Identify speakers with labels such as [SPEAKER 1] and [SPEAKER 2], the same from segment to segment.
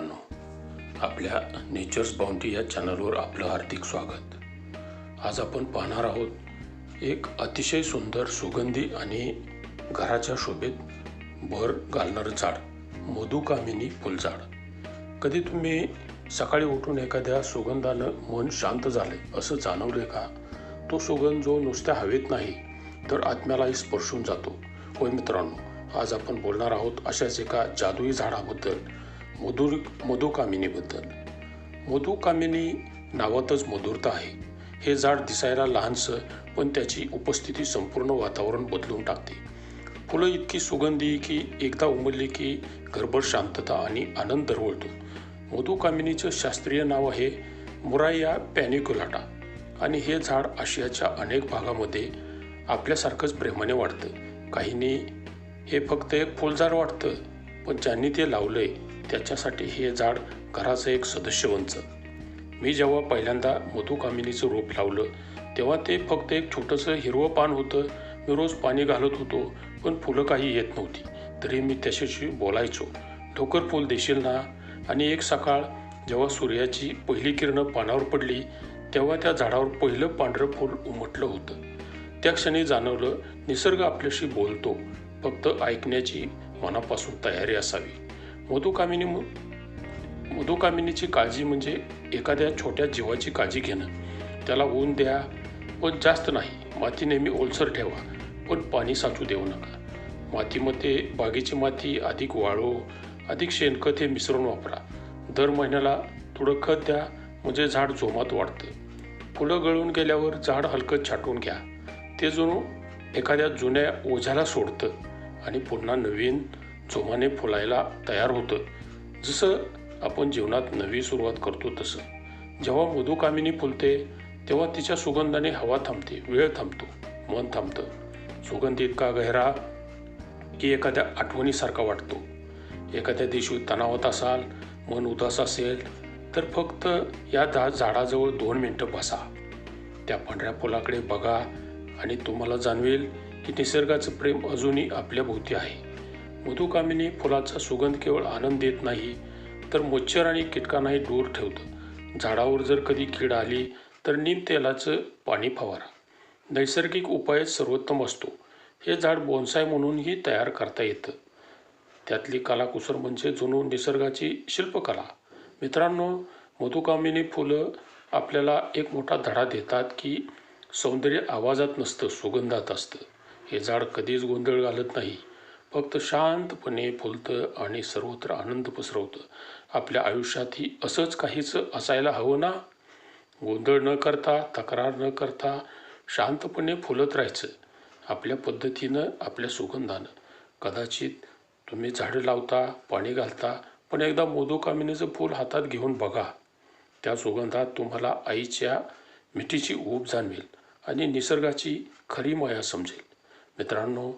[SPEAKER 1] मित्रांनो आपल्या natures bounty या चॅनलवर आपलं हार्दिक स्वागत. आज आपण पाहणार आहोत एक अतिशय सुंदर सुगंधी आणि घराच्या शोभेत भर घालणारं झाड मधुकामिनी फुलझाड. कधी तुम्ही सकाळी उठून एखाद्या सुगंधानं मन शांत झाले असं जाणवले का? तो सुगंध जो नुसत्या हवेत नाही तर आत्म्यालाही स्पर्शून जातो. होय मित्रांनो आज आपण बोलणार आहोत अशाच एका जादुई झाडाबद्दल. मधुर मधुकामिनीबद्दल. मधुकामिनी नावातच मधुरता आहे. हे झाड दिसायला लहानसं पण त्याची उपस्थिती संपूर्ण वातावरण बदलून टाकते. फुलं इतकी सुगंधी की एकदा उमलली की घरभर शांतता आणि आनंद दरवळतो. मधुकामिनीचं शास्त्रीय नाव आहे मुराया पॅनिक्युलाटा आणि हे झाड आशियाच्या अनेक भागामध्ये आपल्यासारखंच प्रेमाने वाढतं. काहींनी हे फक्त एक फुलझाड वाटतं पण ज्यांनी ते लावलं आहे त्याच्यासाठी हे झाड घराचं एक सदस्य बनचं मी जेव्हा पहिल्यांदा मधुकामिनीचं रोप लावलं तेव्हा ते फक्त एक छोटंसं हिरवं पान होतं. मी रोज पाणी घालत होतो पण फुलं काही येत नव्हती. तरी मी त्याच्याशी बोलायचो. ठोकर फुल देशील ना? आणि एक सकाळ जेव्हा सूर्याची पहिली किरणं पानावर पडली तेव्हा त्या झाडावर पहिलं पांढरं फूल उमटलं होतं. त्या क्षणी जाणवलं निसर्ग आपल्याशी बोलतो फक्त ऐकण्याची मनापासून तयारी असावी. मधुकामिनी मधुकामिनीची काळजी म्हणजे एखाद्या छोट्या जीवाची काळजी घेणं. त्याला ऊन द्या पण जास्त नाही. माती नेहमी ओलसर ठेवा पण पाणी साचू देऊ नका. मातीमध्ये बागेची माती अधिक वाळू अधिक शेणखत हे मिसळून वापरा. दर महिन्याला थोडं खत द्या म्हणजे झाड जोमात वाढतं. फुलं गळून गेल्यावर झाड हलकं छाटून घ्या. ते जणू एखाद्या जुन्या ओझ्याला सोडतं आणि पुन्हा नवीन जोमाने फुलायला तयार होतं. जसं आपण जीवनात नवी सुरुवात करतो तसं. जेव्हा मधुकामिनी फुलते तेव्हा तिच्या सुगंधाने हवा थांबते वेळ थांबतो मन थांबतं. सुगंध इतका गहरा की एखाद्या आठवणीसारखा वाटतो. एखाद्या दिवशी तणावात असाल मन उदास असेल तर फक्त या दा झाडाजवळ दोन मिनटं बसा. त्या पांढऱ्या फुलाकडे बघा आणि तुम्हाला जाणवेल की निसर्गाचं प्रेम अजूनही आपल्या भोवती आहे. मधुकामिनी फुलाचा सुगंध केवळ आनंद देत नाही तर मच्छर आणि कीटकांनाही दूर ठेवतं. झाडावर जर कधी कीड आली तर नीम तेलाचं पाणी फवारा. नैसर्गिक उपाय सर्वोत्तम असतो. हे झाड बोन्साय म्हणूनही तयार करता येतं. त्यातली कलाकुसर म्हणजे जुनू निसर्गाची शिल्पकला. मित्रांनो मधुकामिनी फुलं आपल्याला एक मोठा धडा देतात की सौंदर्य आवाजात नसतं सुगंधात असतं. हे झाड कधीच गोंधळ घालत नाही. फक्त शांतपणे फुलतं आणि सर्वत्र आनंद पसरवतं. आपल्या आयुष्यातही असंच काहीच असायला हवं ना? गोंधळ न करता तक्रार न करता शांतपणे फुलत राहायचं. आपल्या पद्धतीनं आपल्या सुगंधानं. कदाचित तुम्ही झाडं लावता पाणी घालता पण एकदा मोदोकामिनीचं फूल हातात घेऊन बघा. त्या सुगंधात तुम्हाला आईच्या मिठीची ऊब जाणवेल आणि निसर्गाची खरी माया समजेल. मित्रांनो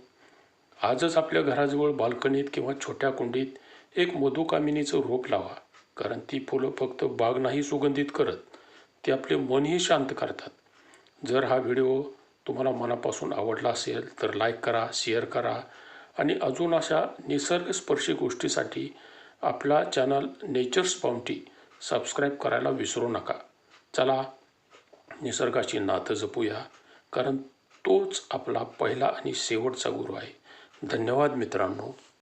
[SPEAKER 1] आजच आपल्या घराजवळ बाल्कनीत किंवा छोट्या कुंडीत एक मधुकामिनीचं रोप लावा कारण ती फुलं फक्त बाग नाही सुगंधित करत ती आपले मनही शांत करतात. जर हा व्हिडिओ तुम्हाला मनापासून आवडला असेल तर लाईक करा शेअर करा आणि अजून अशा निसर्गस्पर्शी गोष्टीसाठी आपला चॅनल नेचर्स बाउंटी सबस्क्राईब करायला विसरू नका. चला निसर्गाची नातं जपूया कारण तोच आपला पहिला आणि शेवटचा गुरु आहे. धन्यवाद मित्रांनो.